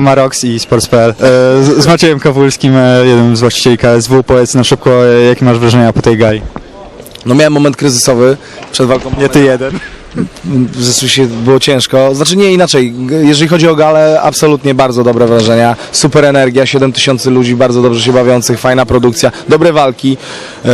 Marox i Sports.pl. E, Z, z Maciejem Kawulskim, e, jednym z właścicieli KSW. Powiedz na szybko, e, jakie masz wrażenia po tej gali? No miałem moment kryzysowy przed walką. Nie ty jeden. Rzeczywiście było ciężko. Znaczy nie inaczej. Jeżeli chodzi o galę, absolutnie bardzo dobre wrażenia. Super energia, 7 tysięcy ludzi bardzo dobrze się bawiących, fajna produkcja, dobre walki. E,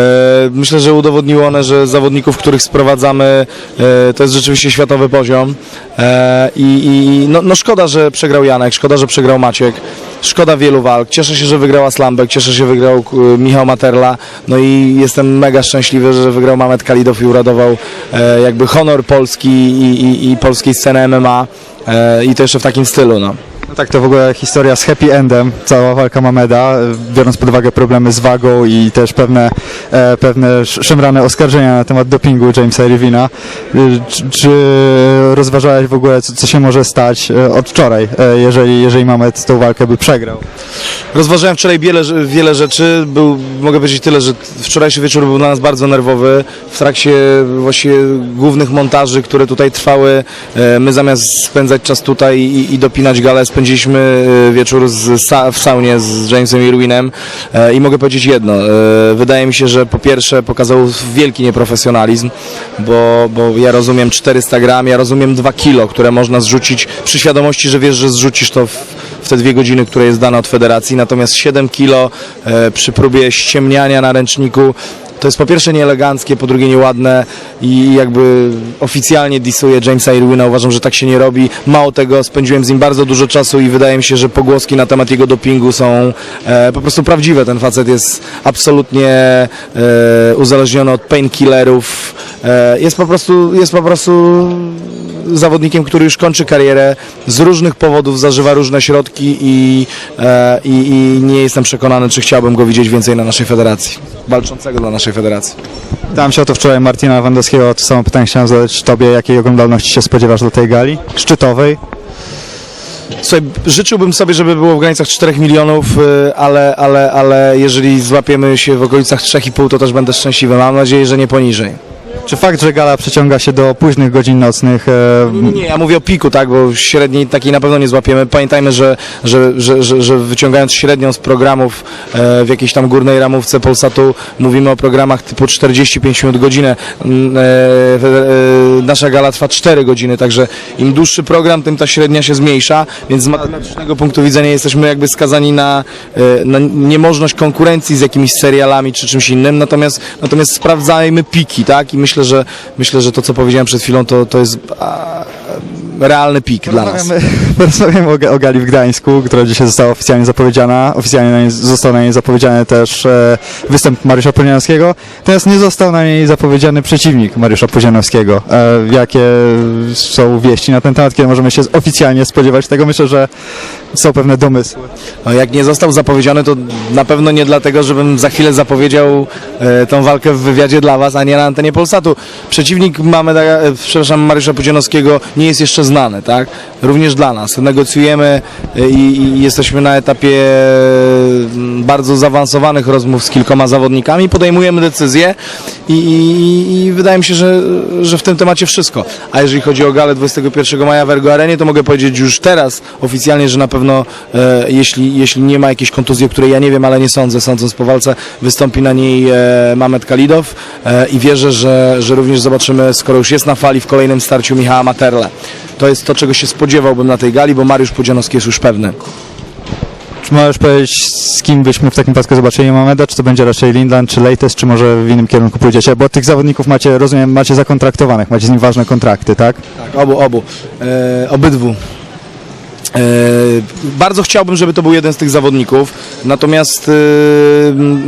myślę, że udowodniły one, że zawodników, których sprowadzamy, e, to jest rzeczywiście światowy poziom. E, I i no, no szkoda, że przegrał Janek, szkoda, że przegrał Maciek. Szkoda wielu walk. Cieszę się, że wygrała Slambek, cieszę się, że wygrał e, Michał Materla. No i jestem mega szczęśliwy, że wygrał Mamet Kalidow i uradował e, jakby honor Polski i, i, i polskiej sceny MMA. E, I to jeszcze w takim stylu. No. No tak, to w ogóle historia z happy endem, cała walka Mameda, biorąc pod uwagę problemy z wagą i też pewne, e, pewne sz- szemrane oskarżenia na temat dopingu Jamesa Irvina. E, Czy, czy rozważałeś w ogóle, co, co się może stać e, od wczoraj, e, jeżeli, jeżeli Mamed tą walkę by przegrał? Rozważałem wczoraj wiele, wiele rzeczy. Był, mogę powiedzieć tyle, że wczorajszy wieczór był dla nas bardzo nerwowy. W trakcie właśnie głównych montaży, które tutaj trwały, e, my zamiast spędzać czas tutaj i, i dopinać galę, spędziliśmy e, wieczór z, w saunie z Jamesem Irwinem E, i mogę powiedzieć jedno. Wydaje mi się, że po pierwsze pokazał wielki nieprofesjonalizm, bo, bo ja rozumiem 400 gram, ja rozumiem 2 kilo, które można zrzucić przy świadomości, że wiesz, że zrzucisz to w, w te dwie godziny, które jest dane od federacji, natomiast 7 kilo e, przy próbie ściemniania na ręczniku to jest po pierwsze nieeleganckie, po drugie nieładne i jakby oficjalnie disuje Jamesa Irwina. Uważam, że tak się nie robi. Mało tego, spędziłem z nim bardzo dużo czasu i wydaje mi się, że pogłoski na temat jego dopingu są e, po prostu prawdziwe. Ten facet jest absolutnie e, uzależniony od painkillerów. E, jest po prostu, jest po prostu zawodnikiem, który już kończy karierę, z różnych powodów zażywa różne środki i, e, i, i nie jestem przekonany, czy chciałbym go widzieć więcej na naszej federacji, walczącego dla naszej federacji. Pytałem się o to wczoraj Martina Lewandowskiego, to samo pytanie chciałem zadać Tobie, jakiej oglądalności się spodziewasz do tej gali? Szczytowej? Słuchaj, życzyłbym sobie, żeby było w granicach 4 milionów, y, ale, ale, ale jeżeli złapiemy się w okolicach 3,5, to też będę szczęśliwy. Mam nadzieję, że nie poniżej. Czy fakt, że gala przeciąga się do późnych godzin nocnych, e, Nie, ja mówię o piku, tak, bo średniej takiej na pewno nie złapiemy. Pamiętajmy, że, że, że, że, że wyciągając średnią z programów e, w jakiejś tam górnej ramówce Polsatu, mówimy o programach typu 45 minut godzinę. Mm, E, nasza gala trwa 4 godziny, także im dłuższy program, tym ta średnia się zmniejsza, więc z matematycznego punktu widzenia jesteśmy jakby skazani na, na niemożność konkurencji z jakimiś serialami czy czymś innym, natomiast, natomiast sprawdzajmy piki, tak, i myślę, że myślę, że to, co powiedziałem przed chwilą, to, to jest a, realny pik dla nas. Porozmawiamy, o, o gali w Gdańsku, która dzisiaj została oficjalnie zapowiedziana. Oficjalnie na niej, został na niej zapowiedziany też e, występ Mariusza Pudzianowskiego. Natomiast nie został na niej zapowiedziany przeciwnik Mariusza Pudzianowskiego. E, jakie są wieści na ten temat? Kiedy możemy się oficjalnie spodziewać tego? Myślę, że są pewne domysły. No, jak nie został zapowiedziany, to na pewno nie dlatego, żebym za chwilę zapowiedział e, tą walkę w wywiadzie dla Was, a nie na antenie Polsatu. Przeciwnik mamy, e, przepraszam, Mariusza Pudzianowskiego nie jest jeszcze znany, tak? Również dla nas. Negocjujemy e, i, i jesteśmy na etapie e, bardzo zaawansowanych rozmów z kilkoma zawodnikami, podejmujemy decyzje i, i, i wydaje mi się, że, że w tym temacie wszystko. A jeżeli chodzi o galę 21 maja w Ergo Arenie, to mogę powiedzieć już teraz oficjalnie, że na pewno e, jeśli, jeśli nie ma jakiejś kontuzji, o której ja nie wiem, ale nie sądzę, sądząc po walce, wystąpi na niej e, Mamet Kalidow e, i wierzę, że, że również zobaczymy, skoro już jest na fali w kolejnym starciu Michała Materle. To jest to, czego się spodziewałbym na tej gali, bo Mariusz Pudzianowski jest już pewny. Czy możesz powiedzieć, z kim byśmy w takim przypadku zobaczyli Mameda? Czy to będzie raczej Lindland, czy Leites, czy może w innym kierunku pójdziecie? Bo tych zawodników macie, rozumiem, macie zakontraktowanych, macie z nim ważne kontrakty, tak? Tak, obu, obu. E, obydwu. E, bardzo chciałbym, żeby to był jeden z tych zawodników, natomiast e,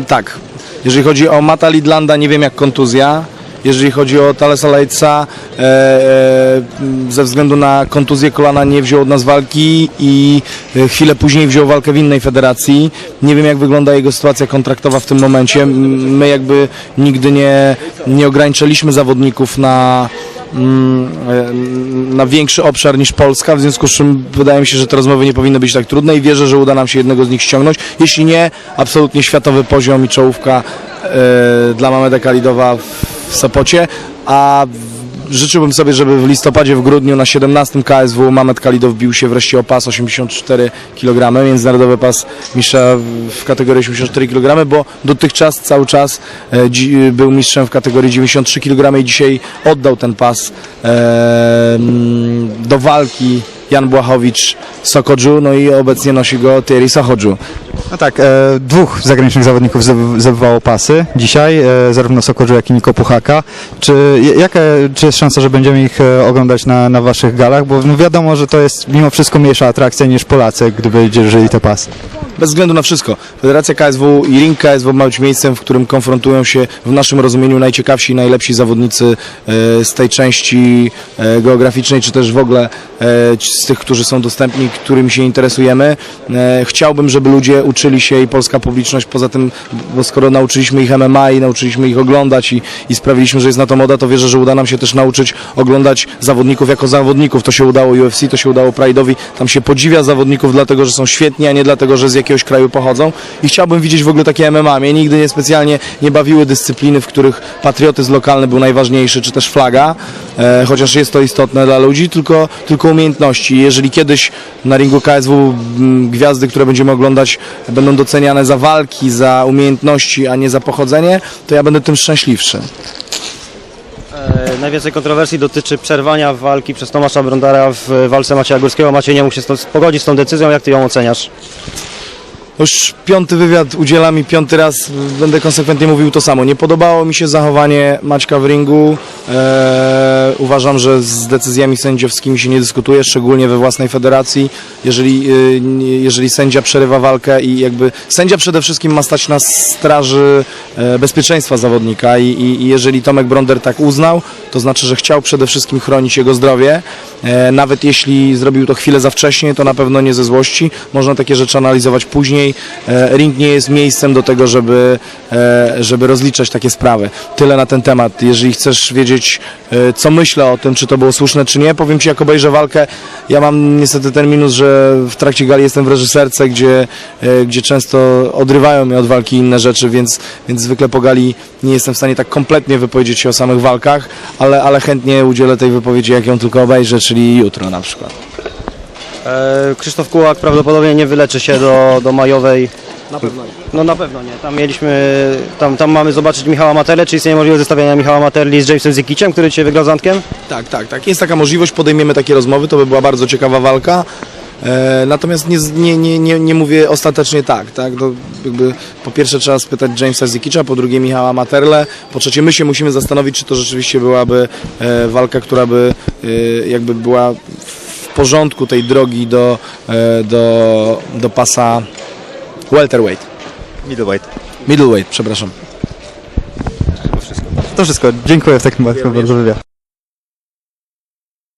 tak, jeżeli chodzi o Mata Lidlanda, nie wiem jak kontuzja. Jeżeli chodzi o Talesa Leitza, e, ze względu na kontuzję kolana nie wziął od nas walki i chwilę później wziął walkę w innej federacji. Nie wiem jak wygląda jego sytuacja kontraktowa w tym momencie. My jakby nigdy nie, nie ograniczyliśmy zawodników na, na większy obszar niż Polska, w związku z czym wydaje mi się, że te rozmowy nie powinny być tak trudne i wierzę, że uda nam się jednego z nich ściągnąć. Jeśli nie, absolutnie światowy poziom i czołówka e, dla Mameda Kalidowa w Sopocie, a życzyłbym sobie, żeby w listopadzie, w grudniu na 17 KSW Mamet Kalidow bił się wreszcie o pas 84 kg, międzynarodowy pas mistrza w- kategorii 84 kg, bo dotychczas cały czas e, był mistrzem w kategorii 93 kg i dzisiaj oddał ten pas e, do walki Jan Błachowicz Sokodżu, no i obecnie nosi go Thierry Sochodżu. No tak, e, dwóch zagranicznych zawodników zdoby- zdobywało pasy dzisiaj, e, zarówno Sokorzu, jak i Niko Puchaka. Czy, jaka, czy jest szansa, że będziemy ich e, oglądać na, na waszych galach? Bo no wiadomo, że to jest mimo wszystko mniejsza atrakcja niż Polacy, gdyby dzierżyli te pasy. Bez względu na wszystko. Federacja KSW i ring KSW ma być miejscem, w którym konfrontują się w naszym rozumieniu najciekawsi i najlepsi zawodnicy e, z tej części e, geograficznej, czy też w ogóle e, z tych, którzy są dostępni, którymi się interesujemy. Chciałbym, żeby ludzie uczyli się i polska publiczność, poza tym, bo skoro nauczyliśmy ich MMA i nauczyliśmy ich oglądać i, i sprawiliśmy, że jest na to moda, to wierzę, że uda nam się też nauczyć oglądać zawodników jako zawodników. To się udało UFC, to się udało Pride'owi. Tam się podziwia zawodników dlatego, że są świetni, a nie dlatego, że z jakiegoś kraju pochodzą. I chciałbym widzieć w ogóle takie MMA. Mnie nigdy nie specjalnie nie bawiły dyscypliny, w których patriotyzm lokalny był najważniejszy, czy też flaga, e, chociaż jest to istotne dla ludzi, tylko, tylko umiejętności. Jeżeli kiedyś na ringu KSW m, gwiazdy, które będziemy oglądać, będą doceniane za walki, za umiejętności, a nie za pochodzenie, to ja będę tym szczęśliwszy. E, Najwięcej kontrowersji dotyczy przerwania walki przez Tomasza Brondara w walce Macieja Górskiego. Maciej nie mógł się stąd pogodzić z tą decyzją. Jak ty ją oceniasz? Już piąty wywiad udzielam i piąty raz będę konsekwentnie mówił to samo. Nie podobało mi się zachowanie Maćka w ringu. Eee, uważam, że z decyzjami sędziowskimi się nie dyskutuje, szczególnie we własnej federacji. Jeżeli, y, jeżeli sędzia przerywa walkę i jakby sędzia przede wszystkim ma stać na straży e, bezpieczeństwa zawodnika i, i, jeżeli Tomek Bronder tak uznał, to znaczy, że chciał przede wszystkim chronić jego zdrowie. E, nawet jeśli zrobił to chwilę za wcześnie, to na pewno nie ze złości. Można takie rzeczy analizować później. E, ring nie jest miejscem do tego, żeby, żeby rozliczać takie sprawy. Tyle na ten temat. Jeżeli chcesz wiedzieć, co myślę o tym, czy to było słuszne, czy nie, powiem Ci, jak obejrzę walkę, ja mam niestety ten minus, że w trakcie gali jestem w reżyserce, gdzie, e, gdzie często odrywają mnie od walki inne rzeczy, więc, więc zwykle po gali nie jestem w stanie tak kompletnie wypowiedzieć się o samych walkach, ale, ale chętnie udzielę tej wypowiedzi, jak ją tylko obejrzę, czyli jutro na przykład. E, Krzysztof Kułak prawdopodobnie nie wyleczy się do, do majowej. Na pewno. No na pewno nie. Tam mieliśmy, tam, tam mamy zobaczyć Michała Materle, czy istnieje możliwość zestawienia Michała Materli z Jamesem Zikiciem, który dzisiaj wygrał z Antkiem? Tak, tak, tak. Jest taka możliwość, podejmiemy takie rozmowy, to by była bardzo ciekawa walka. E, natomiast nie, nie, nie, nie, nie mówię ostatecznie tak, tak? To jakby po pierwsze trzeba spytać Jamesa Zikicza, po drugie Michała Materle, po trzecie my się musimy zastanowić, czy to rzeczywiście byłaby e, walka, która by e, jakby była w porządku tej drogi do, e, do, do pasa welterweight, Middleweight. middleweight, przepraszam. To wszystko. Dziękuję w takim razie bardzo za wywiad.